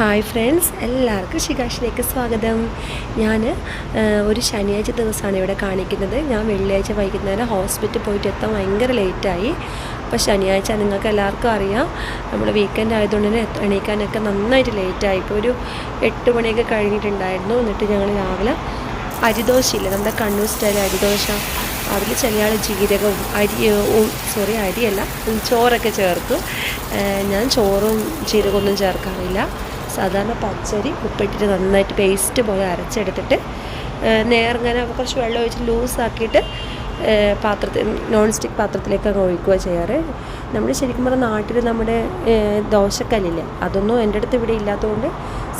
Hi friends എല്ലാവർക്കും ശികാഷിലേക്ക് സ്വാഗതം. ഞാൻ ഒരു ശനിയാഴ്ച ദിവസമാണ് ഇവിടെ കാണിക്കുന്നത്. ഞാൻ വെള്ളിയാഴ്ച വൈകുന്നേരം ഹോസ്പിറ്റലിൽ പോയിട്ട് എത്താൻ ഭയങ്കര ലേറ്റായി. അപ്പോൾ ശനിയാഴ്ച നിങ്ങൾക്ക് എല്ലാവർക്കും അറിയാം. നമ്മൾ വീക്കെൻഡ് ആയതുകൊണ്ട് എണീക്കാനൊക്കെ നന്നായിട്ട് ലേറ്റായി. ഇപ്പോൾ ഒരു എട്ട് മണിയൊക്കെ കഴിഞ്ഞിട്ടുണ്ടായിരുന്നു. എന്നിട്ട് ഞങ്ങൾ രാവിലെ അരിദോശയില്ല നമ്മുടെ കണ്ണൂർ സ്റ്റൈൽ അരിദോശ. അതിൽ ചെറിയ ജീരകവും അരി സോറി അരിയല്ല ചോറൊക്കെ ചേർത്തു. ഞാൻ ചോറും ജീരകമൊന്നും ചേർക്കാറില്ല. സാധാരണ പച്ചരി ഉപ്പിട്ടിട്ട് നന്നായിട്ട് പേസ്റ്റ് പോലെ അരച്ചെടുത്തിട്ട് നേർങ്ങനെ കുറച്ച് വെള്ളം ഒഴിച്ച് ലൂസാക്കിയിട്ട് പാത്രത്തിൽ നോൺ സ്റ്റിക്ക് പാത്രത്തിലേക്ക് ഒഴിക്കുക ചെയ്യാറ്. നമ്മൾ ശരിക്കും പറഞ്ഞാൽ നാട്ടിൽ നമ്മുടെ ദോശക്കല്ലില്ലേ അതൊന്നും എന്റെ അടുത്ത് ഇവിടെ ഇല്ലാത്തതുകൊണ്ട്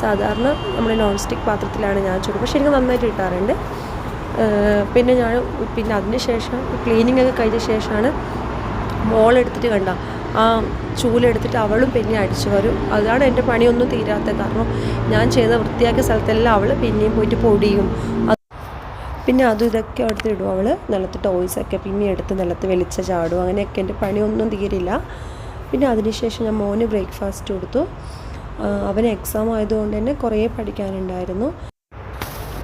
സാധാരണ നമ്മൾ നോൺ സ്റ്റിക്ക് പാത്രത്തിലാണ് ഞാൻ ചുടുമ്പോൾ ശരിക്കും നന്നായിട്ട് കിട്ടാറുണ്ട്. പിന്നെ ഞാൻ പിന്നെ അതിന് ശേഷം ക്ലീനിങ് ഒക്കെ കഴിഞ്ഞ ശേഷമാണ് മോളെടുത്തിട്ട് കണ്ട ആ ചൂലെടുത്തിട്ട് അവളും പിന്നെ അടിച്ചു വരും. അതാണ് എന്റെ പണിയൊന്നും തീരാത്ത കാരണം ഞാൻ ചെയ്ത വൃത്തിയാക്കിയ സ്ഥലത്തെല്ലാം അവൾ പിന്നെയും പോയിട്ട് പൊടിയും. പിന്നെ അതും ഇതൊക്കെ എടുത്ത് ഇടും. അവൾ നിലത്ത് ടോയ്സൊക്കെ പിന്നെ എടുത്ത് നിലത്ത് വെളിച്ച ചാടും. അങ്ങനെയൊക്കെ എന്റെ പണിയൊന്നും തീരില്ല. പിന്നെ അതിനുശേഷം ഞാൻ മോന് ബ്രേക്ക്ഫാസ്റ്റ് കൊടുത്തു. അവന് എക്സാം ആയതുകൊണ്ട് തന്നെ കുറേ പഠിക്കാനുണ്ടായിരുന്നു.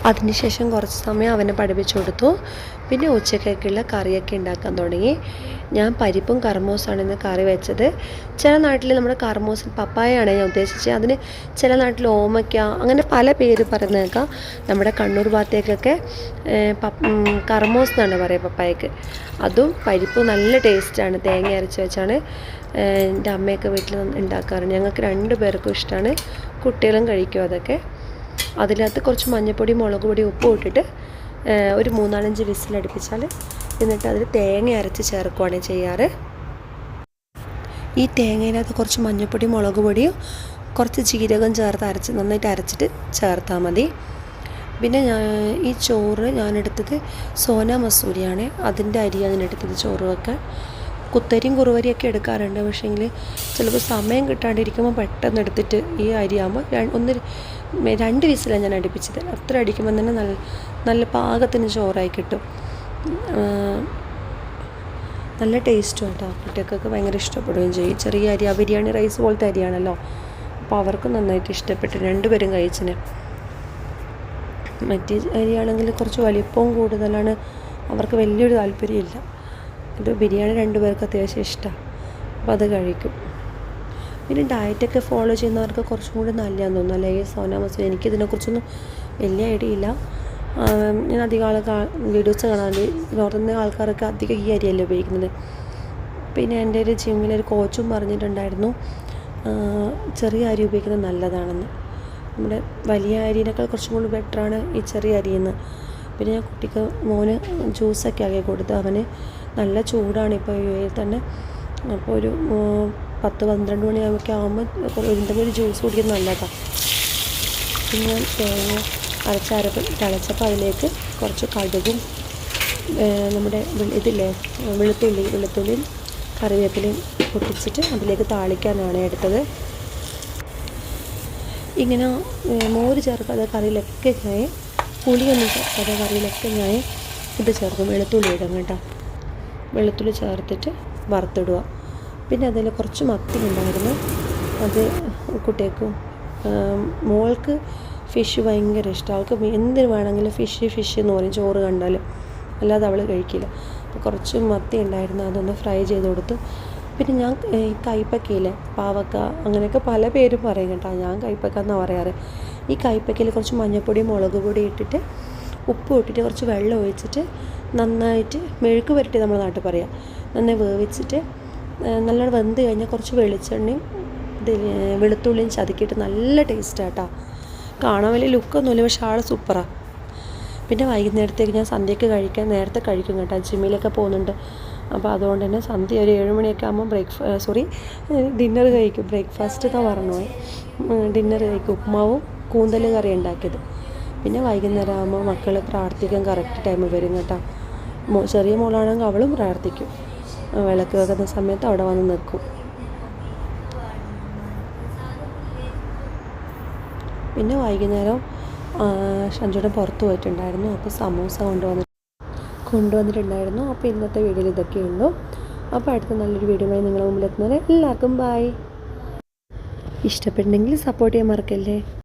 അതിനുശേഷം കുറച്ച് സമയം അവനെ പഠിപ്പിച്ചു കൊടുത്തു. പിന്നെ ഉച്ചക്കൊക്കെയുള്ള കറിയൊക്കെ ഉണ്ടാക്കാൻ തുടങ്ങി. ഞാൻ പരിപ്പും കർമൂസാണ് ഇന്ന് കറി വെച്ചത്. ചില നാട്ടിൽ നമ്മുടെ കർമ്മോസ് പപ്പായാണ് ഞാൻ ഉദ്ദേശിച്ചത്. അതിന് ചില നാട്ടിൽ ഓമയ്ക്ക അങ്ങനെ പല പേര് പറയുന്നേക്കാം. നമ്മുടെ കണ്ണൂർ ഭാഗത്തേക്കൊക്കെ കർമ്മോസ് എന്നാണ് പറയുക പപ്പായക്ക്. അതും പരിപ്പ് നല്ല ടേസ്റ്റാണ് തേങ്ങ അരച്ച് വെച്ചാണ് എന്റെ അമ്മയൊക്കെ വീട്ടിൽ ഉണ്ടാക്കാറ്. ഞങ്ങൾക്ക് രണ്ട് പേർക്കും ഇഷ്ടമാണ് കുട്ടികളും കഴിക്കും അതൊക്കെ. അതിനകത്ത് കുറച്ച് മഞ്ഞൾപ്പൊടി മുളക് പൊടി ഉപ്പും ഇട്ടിട്ട് ഒരു മൂന്നാലഞ്ച് വിസിലടുപ്പിച്ചാൽ എന്നിട്ട് അതിൽ തേങ്ങ അരച്ച് ചേർക്കുകയാണ് ചെയ്യാറ്. ഈ തേങ്ങയിനകത്ത് കുറച്ച് മഞ്ഞൾപ്പൊടി മുളക് പൊടിയും കുറച്ച് ജീരകം ചേർത്ത് അരച്ച് നന്നായിട്ട് അരച്ചിട്ട് ചേർത്താൽ മതി. പിന്നെ ഞാൻ ഈ ചോറ് ഞാനെടുത്തത് സോന മസൂരിയാണ്. അതിന്റെ അരിയാണ് ഞാൻ എടുത്തത് ചോറ് വെക്കാൻ. കുത്തരിയും കുറുവരിയൊക്കെ എടുക്കാറുണ്ട്. പക്ഷേങ്കിൽ ചിലപ്പോൾ സമയം കിട്ടാണ്ടിരിക്കുമ്പോൾ പെട്ടെന്ന് എടുത്തിട്ട് ഈ അരിയാകുമ്പോൾ ഒന്ന് രണ്ട് വിസിലാണ് ഞാൻ അടുപ്പിച്ചത്. അത്ര അടിക്കുമ്പോൾ തന്നെ നല്ല നല്ല പാകത്തിന് ചോറായി കിട്ടും. നല്ല ടേസ്റ്റും കേട്ടോ കുട്ടികൾക്കൊക്കെ ഭയങ്കര ഇഷ്ടപ്പെടുകയും ചെയ്യും. ചെറിയ അരി ബിരിയാണി റൈസ് പോലത്തെ അരിയാണല്ലോ. അപ്പോൾ അവർക്കും നന്നായിട്ട് ഇഷ്ടപ്പെട്ടു രണ്ടുപേരും കഴിച്ചിന്. മറ്റേ അരിയാണെങ്കിൽ കുറച്ച് വലിപ്പവും കൂടുതലാണ്. അവർക്ക് വലിയൊരു താല്പര്യമില്ല. ഇത് ബിരിയാണി രണ്ടുപേർക്ക് അത്യാവശ്യം ഇഷ്ടമാണ് അപ്പോൾ അത് കഴിക്കും. പിന്നെ ഡയറ്റൊക്കെ ഫോളോ ചെയ്യുന്നവർക്ക് കുറച്ചും കൂടി നല്ലതാണെന്ന് തോന്നുന്നു. അല്ലെങ്കിൽ സോന മസൂരി എനിക്കിതിനെക്കുറിച്ചൊന്നും വലിയ ഐഡിയ ഇല്ല. ഞാൻ അധികം ആൾ വീഡിയോസ് കാണാറുണ്ട് നോർത്തുന്ന ആൾക്കാരൊക്കെ അധികം ഈ അരിയല്ലേ ഉപയോഗിക്കുന്നത്. പിന്നെ എന്റെ ഒരു ജിമ്മിലൊരു കോച്ചും പറഞ്ഞിട്ടുണ്ടായിരുന്നു. ചെറിയ അരി ഉപയോഗിക്കുന്നത് നല്ലതാണെന്ന്. നമ്മുടെ വലിയ അരിനേക്കാൾ കുറച്ചും കൂടി ബെറ്ററാണ് ഈ ചെറിയ അരിയെന്ന്. പിന്നെ ഞാൻ കുട്ടിക്ക് മോന് ജ്യൂസൊക്കെ ആക്കി കൊടുത്ത് അവന് നല്ല ചൂടാണ് ഇപ്പോൾ യു എയിൽ തന്നെ. അപ്പോൾ ഒരു പത്ത് പന്ത്രണ്ട് മണിയാകുമ്പോൾ ആകുമ്പോൾ എന്തെങ്കിലും ഒരു ജ്യൂസ് കുടിക്കുന്നത് നല്ലതാണ് പിന്നെ തേങ്ങ അരച്ചരപ്പ് തിളച്ചപ്പോൾ അതിലേക്ക് കുറച്ച് കടുകും നമ്മുടെ ഇതില്ലേ വെളുത്തുള്ളി വെളുത്തുള്ളിയും കറിവേപ്പിലയും പൊട്ടിച്ചിട്ട് അതിലേക്ക് താളിക്കാനാണ് എടുത്തത്. ഇങ്ങനെ മോര് ചേർക്കാതെ കറിയിലൊക്കെ ഞാൻ പുളിയൊന്നും ചേർക്കാതെ കറിയിലൊക്കെ ഞാൻ ഇത് ചേർക്കും വെളുത്തുള്ളി ഇടും കേട്ടോ. വെളുത്തുള്ളി ചേർത്തിട്ട് വറുത്തിടുക. പിന്നെ അതിൽ കുറച്ച് മത്തി ഉണ്ടായിരുന്നു. അത് കുട്ടികൾക്കും മോൾക്ക് ഫിഷ് ഭയങ്കര ഇഷ്ടം. അവൾക്ക് എന്തിന് വേണമെങ്കിലും ഫിഷ് ഫിഷ് എന്ന് പറയും. ചോറ് കണ്ടാൽ അല്ലാതെ അവൾ കഴിക്കില്ല. അപ്പോൾ കുറച്ച് മത്തി ഉണ്ടായിരുന്നു. അതൊന്ന് ഫ്രൈ ചെയ്ത് കൊടുത്തു. പിന്നെ ഞാൻ കൈപ്പക്കയിലെ പാവക്ക അങ്ങനെയൊക്കെ പല പേരും പറയും കേട്ടോ. ഞാൻ കൈപ്പക്ക എന്നാണ് പറയാറ്? ഈ കൈപ്പക്കയിൽ കുറച്ച് മഞ്ഞൾപ്പൊടി മുളക് പൊടി ഇട്ടിട്ട് ഉപ്പ് ഇട്ടിട്ട് കുറച്ച് വെള്ളം ഒഴിച്ചിട്ട് നന്നായിട്ട് മെഴുക്ക് പുരട്ടി നമ്മുടെ നാട്ടിൽ പറയാം. നന്നായി വേവിച്ചിട്ട് നല്ലോണം വെന്ത് കഴിഞ്ഞാൽ കുറച്ച് വെളിച്ചെണ്ണയും വെളുത്തുള്ളിയും ചതുക്കിയിട്ട് നല്ല ടേസ്റ്റാട്ടോ കാണാൻ വലിയ ലുക്കൊന്നുമില്ല പക്ഷെ ആൾ സൂപ്പറാണ് പിന്നെ വൈകുന്നേരത്തേക്ക് ഞാൻ സന്ധ്യയ്ക്ക് കഴിക്കാൻ നേരത്തെ കഴിക്കും കേട്ടോ. ജിമ്മിലൊക്കെ പോകുന്നുണ്ട്. അപ്പോൾ അതുകൊണ്ട് തന്നെ സന്ധ്യ ഒരു ഏഴ് മണിയൊക്കെ ആകുമ്പോൾ ബ്രേക്ക്ഫാ സോറി ഡിന്നർ കഴിക്കും. ബ്രേക്ക്ഫാസ്റ്റ് എന്നാണ് പറഞ്ഞു ഡിന്നർ കഴിക്കും. ഉപ്മാവും കൂന്തൽ കറി ഉണ്ടാക്കിയത്. പിന്നെ വൈകുന്നേരം ആകുമ്പോൾ മക്കൾ പ്രാർത്ഥിക്കാൻ കറക്റ്റ് ടൈം വരും കേട്ടോ. ചെറിയ മോളാണെങ്കിൽ അവളും പ്രാർത്ഥിക്കും. വിളക്ക് വെക്കുന്ന സമയത്ത് അവിടെ വന്ന് നിൽക്കും. പിന്നെ വൈകുന്നേരം ഷഞ്ചുടെ പുറത്ത് പോയിട്ടുണ്ടായിരുന്നു. അപ്പോൾ സമൂസ കൊണ്ടുവന്ന് കൊണ്ടുവന്നിട്ടുണ്ടായിരുന്നു. അപ്പോൾ ഇന്നത്തെ വീഡിയോയിൽ ഇതൊക്കെയുള്ളൂ അപ്പോൾ അടുത്ത നല്ലൊരു വീഡിയോയുമായി നിങ്ങളുടെ മുമ്പിൽ എത്തുന്നത് എല്ലാവർക്കും ബായ് ഇഷ്ടപ്പെട്ടുണ്ടെങ്കിൽ സപ്പോർട്ട് ചെയ്യാൻ മറക്കല്ലേ?